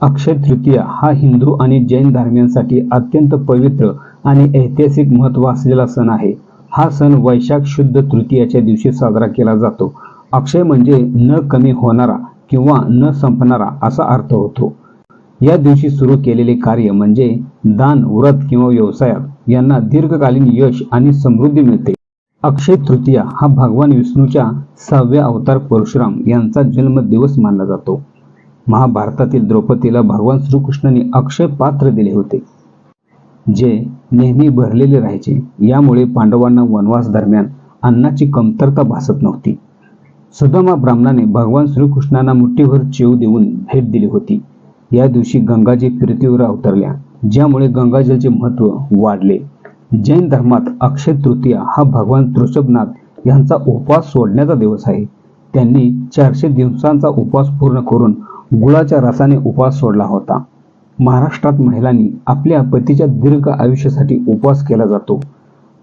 अक्षय तृतीया हा हिंदू आणि जैन धर्मियांसाठी अत्यंत पवित्र आणि ऐतिहासिक महत्त्व असलेला सण आहे. हा सण वैशाख शुद्ध तृतीयाच्या दिवशी साजरा केला जातो. अक्षय म्हणजे न कमी होणारा किंवा न संपणारा असा अर्थ होतो. या दिवशी सुरू केलेले कार्य म्हणजे दान व्रत किंवा व्यवसायात यांना दीर्घकालीन यश आणि समृद्धी मिळते. अक्षय तृतीया हा भगवान विष्णूच्या सहाव्या अवतार परशुराम यांचा जन्म दिवस मानला जातो. महाभारतातील द्रौपदीला भगवान श्रीकृष्णाने अक्षय पात्र दिले होते जे नेहमी भरलेले राहायचे. यामुळे पांडवांना वनवास दरम्यान अन्नाची कमतरता भासत नव्हती. सुदामा ब्राह्मणाने भगवान श्रीकृष्णांना मुठीभर चेव देऊन भेट दिली होती. या दिवशी गंगाजी पृथ्वीवर अवतरल्या ज्यामुळे गंगाजलचे महत्त्व वाढले. जैन धर्मात अक्षय तृतीया हा भगवान तृषभनाथ यांचा उपवास सोडण्याचा दिवस आहे. त्यांनी चारशे दिवसांचा उपवास पूर्ण करून गुळाच्या रसाने उपवास सोडला होता. महाराष्ट्रात महिलांनी आपल्या पतीच्या दीर्घ आयुष्यासाठी उपवास केला जातो.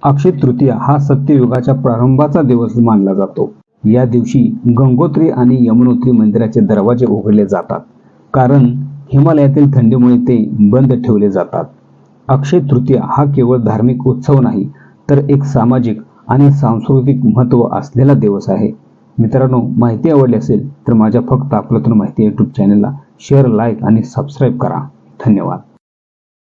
अक्षय तृतीया हा सत्ययुगाच्या प्रारंभाचा दिवस मानला जातो. या दिवशी गंगोत्री आणि यमुनोत्री मंदिराचे दरवाजे उघडले जातात कारण हिमालयातील थंडीमुळे ते बंद ठेवले जातात. अक्षय तृतीया हा केवळ धार्मिक उत्सव नाही तर एक सामाजिक आणि सांस्कृतिक महत्त्व असलेला दिवस आहे. मित्रांनो माहिती आवडली असेल तर माझ्या फक्त आपल्यातून माहिती यूट्यूब चॅनलला शेअर लाईक आणि सबस्क्राईब करा. धन्यवाद.